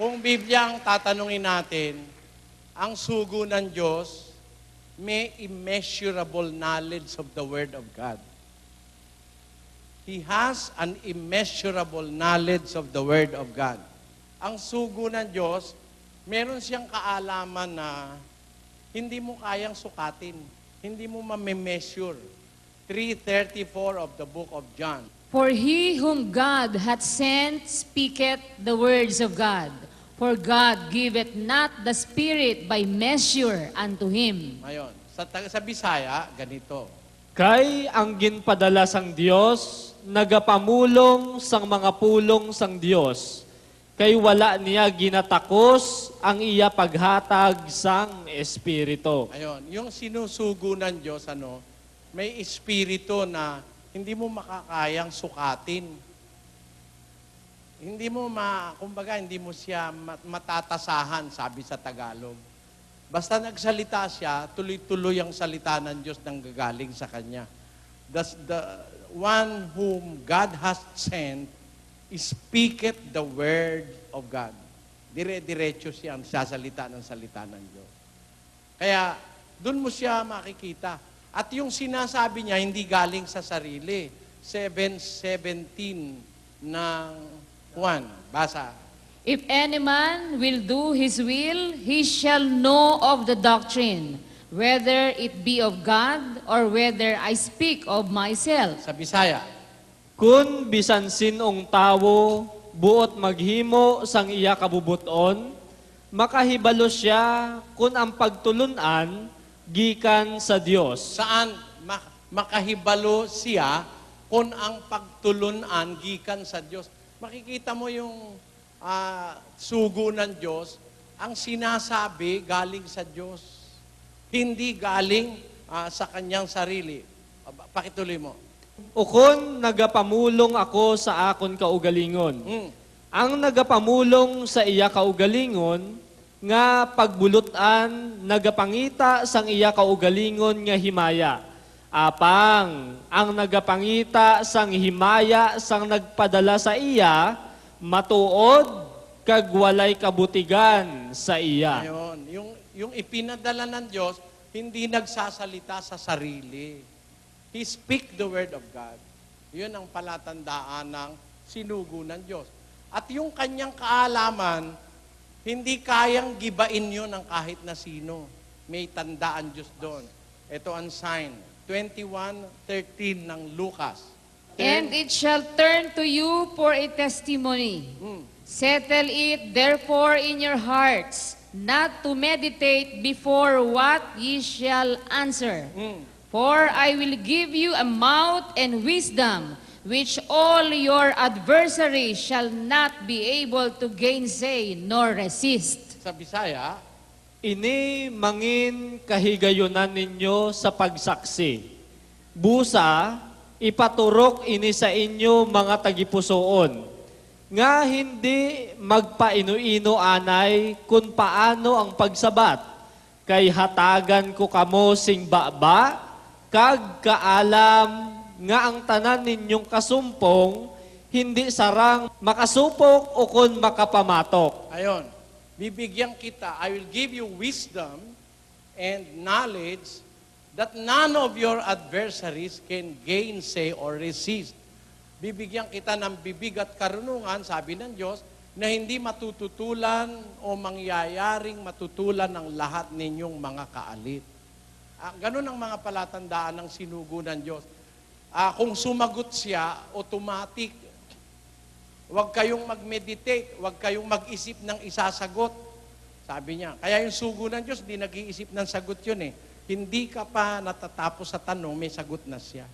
Kung Biblia ang tatanungin natin, ang sugo ng Diyos may immeasurable knowledge of the Word of God. He has an immeasurable knowledge of the Word of God. Ang sugo ng Diyos, meron siyang kaalaman na hindi mo kayang sukatin. Hindi mo ma-measure. 3.34 of the book of John. For he whom God hath sent speaketh the words of God. For God giveth not the Spirit by measure unto him. Ngayon, sa, sa Bisaya, ganito. Kay ang ginpadala sang Dios, nagapamulong sang mga pulong sang Dios. Kay wala niya ginatakos ang iya paghatag sang Espiritu. Ayun, yung sinusugo ng Diyos, ano, may espiritu na hindi mo makakayang sukatin. Hindi mo ma, kumbaga, hindi mo siya mat- matatasahan, sabi sa Tagalog. Basta nagsalita siya, tuloy-tuloy ang salita ng Diyos nang gagaling sa Kanya. The, the one whom God has sent speaketh the word of God. Dire-diretso siya ang sasalita ng salita ng Diyos. Kaya, doon mo siya makikita. At yung sinasabi niya, hindi galing sa sarili. 7.17 ng 1. Basa. If any man will do his will, he shall know of the doctrine, whether it be of God or whether I speak of myself. Sa Bisaya. Kun bisan sinong tawo buot maghimo sang iya kabubuton, makahibalo siya kun ang pagtulunan gikan sa Dios. Saan ma- makahibalo siya kung ang pagtulunan gikan sa Diyos. Makikita mo yung ah, sugo ng Diyos, ang sinasabi galing sa Diyos. Hindi galing ah, sa kanyang sarili. Pakituloy mo. Ukon nagapamulong ako sa akon kaugalingon. Mm. Ang nagapamulong sa iya kaugalingon nga pagbulutan nagapangita sang iya kaugalingon nga himaya. Apang ang nagapangita sang himaya sang nagpadala sa iya matuod kag walay kabutigan sa iya. Ngayon, yung, yung ipinadala ng Diyos, hindi nagsasalita sa sarili. He speak the word of God. Yun ang palatandaan ng sinugo ng Diyos. At yung kanyang kaalaman, hindi kayang gibain yun ng kahit na sino. May tandaan Diyos doon. Ito ang sign. 21.13 ng Lucas. And it shall turn to you for a testimony. Mm. Settle it therefore in your hearts, not to meditate before what ye shall answer. Mm. For I will give you a mouth and wisdom, which all your adversaries shall not be able to gainsay nor resist. Sa Bisaya, Ini mangin kahigayunan ninyo sa pagsaksi. Busa, ipaturok ini sa inyo mga tagipusoon. Nga hindi magpaino-ino anay kung paano ang pagsabat. Kay hatagan ko kamo sing baba, kag kaalam nga ang tanan ninyong kasumpong, hindi sarang makasupok o kun makapamatok. Ayon, bibigyan kita, I will give you wisdom and knowledge that none of your adversaries can gainsay or resist. Bibigyan kita ng bibig at karunungan, sabi ng Diyos, na hindi matututulan o mangyayaring matutulan ng lahat ninyong mga kaalit. Ah, ganun ang mga palatandaan ng sinugo ng Diyos. Ah, kung sumagot siya, automatic, Huwag kayong mag-meditate, huwag kayong mag-isip ng isasagot. Sabi niya. Kaya yung sugo ng Diyos, di nag-iisip ng sagot yun eh. Hindi ka pa natatapos sa tanong, may sagot na siya.